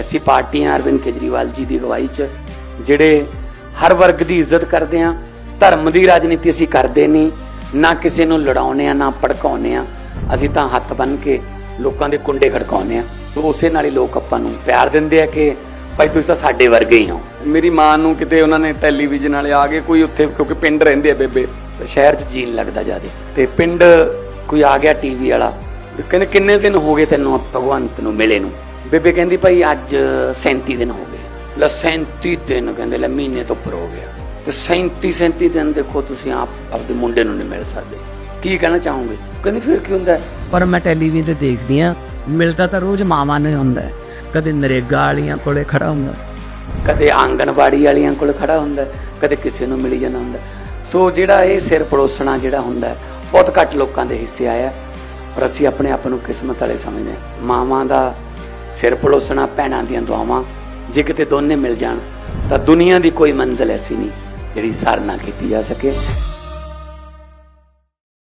ਐਸੀ ਪਾਰਟੀਆਂ ਅਰਵਿੰਦ ਕੇਜਰੀਵਾਲ ਜੀ ਦੀ ਅਗਵਾਈ 'ਚ ਜਿਹੜੇ ਹਰ ਵਰਗ ਦੀ ਇੱਜ਼ਤ ਕਰਦੇ ਆ ਧਰਮ ਦੀ ਰਾਜਨੀਤੀ ਅਸੀਂ ਕਰਦੇ ਨਹੀਂ ਨਾ ਕਿਸੇ ਨੂੰ ਲੜਾਉਨੇ ਆ ਨਾ ਭੜਕਾਉਨੇ ਆ ਅਸੀਂ ਤਾਂ ਹੱਥ ਬੰਨ ਕੇ ਲੋਕਾਂ ਦੇ ਕੁੰਡੇ ਖੜਕਾਉਨੇ ਆ। ਤੇ ਉਸੇ ਨਾਲ ਹੀ ਲੋਕ ਆਪਾਂ ਨੂੰ ਪਿਆਰ ਦਿੰਦੇ ਆ ਕਿ ਭਾਈ ਤੁਸੀਂ ਤਾਂ ਸਾਡੇ ਵਰਗੇ ਹੀ ਹੋ। ਮੇਰੀ ਮਾਂ ਨੂੰ ਕਿਤੇ ਉਹਨਾਂ ਨੇ ਟੈਲੀਵਿਜ਼ਨ ਵਾਲੇ ਆ ਗਏ ਕੋਈ ਉੱਥੇ ਕਿਉਂਕਿ ਪਿੰਡ ਰਹਿੰਦੇ ਆ ਬੇਬੇ। ਤੇ ਸ਼ਹਿਰ 'ਚ ਜੀਣ ਲੱਗਦਾ ਜਿਆਦੇ। ਤੇ ਪਿੰਡ ਕੋਈ ਆ ਗਿਆ ਟੀਵੀ ਵਾਲਾ ਕਹਿੰਦੇ ਕਿੰਨੇ ਦਿਨ ਹੋ ਗਏ ਤੈਨੂੰ ਭਗਵੰਤ ਨੂੰ ਮਿਲੇ ਨੂੰ? ਬੇਬੇ ਕਹਿੰਦੀ ਭਾਈ ਅੱਜ 37 ਦਿਨ ਹੋ ਗਏ। ਲੈ 37 ਦਿਨ ਕਹਿੰਦੇ ਲੈ ਮਹੀਨੇ ਤੋਂ ਉੱਪਰ ਹੋ ਗਿਆ। ਤੇ 37 37 ਦਿਨ ਦੇਖੋ ਤੁਸੀਂ ਆਪ ਆਪਦੇ ਮੁੰਡੇ ਨੂੰ ਨਹੀਂ ਮਿਲ ਸਕਦੇ। ਕੀ ਕਹਿਣਾ ਚਾਹੋਗੇ? ਕਹਿੰਦੀ ਫਿਰ ਕੀ ਹੁੰਦਾ? ਪਰ ਮੈਂ ਟੈਲੀਵਿਜ਼ਨ ਤੇ ਦੇਖਦੀ ਆ ਮਿਲਦਾ ਤਾਂ ਰੋਜ਼ ਮਾਵਾਂ ਨੂੰ ਹੁੰਦਾ। ਕਦੇ ਨਰੇਗਾ ਵਾਲੀਆਂ ਕੋਲੇ ਖੜਾ ਹੁੰਦਾ ਕਦੇ ਆਂਗਣਵਾੜੀ ਵਾਲੀਆਂ ਕੋਲ ਖੜਾ ਹੁੰਦਾ ਕਦੇ ਕਿਸੇ ਨੂੰ ਮਿਲੀ ਜਾਂਦਾ ਹੁੰਦਾ। ਸੋ ਜਿਹੜਾ ਇਹ ਸਿਰ ਪੜੋਸਣਾ ਜਿਹੜਾ ਹੁੰਦਾ ਬਹੁਤ ਘੱਟ ਲੋਕਾਂ ਦੇ ਹਿੱਸੇ ਆਇਆ ਪਰ ਅਸੀਂ ਆਪਣੇ ਆਪ ਨੂੰ ਕਿਸਮਤ ਵਾਲੇ ਸਮਝਦੇ ਹਾਂ। ਮਾਵਾਂ ਦਾ ਸਿਰ ਪੜੋਸਣਾ, ਭੈਣਾਂ ਦੀਆਂ ਦੁਆਵਾਂ, ਜੇ ਕਿਤੇ ਦੋਨੇ ਮਿਲ ਜਾਣ, ਤਾਂ ਦੁਨੀਆ ਦੀ ਕੋਈ ਮੰਜ਼ਿਲ ਐਸੀ ਨਹੀਂ ਜਿਹੜੀ ਸਾਰਨਾ ਕੀਤੀ ਜਾ ਸਕੇ।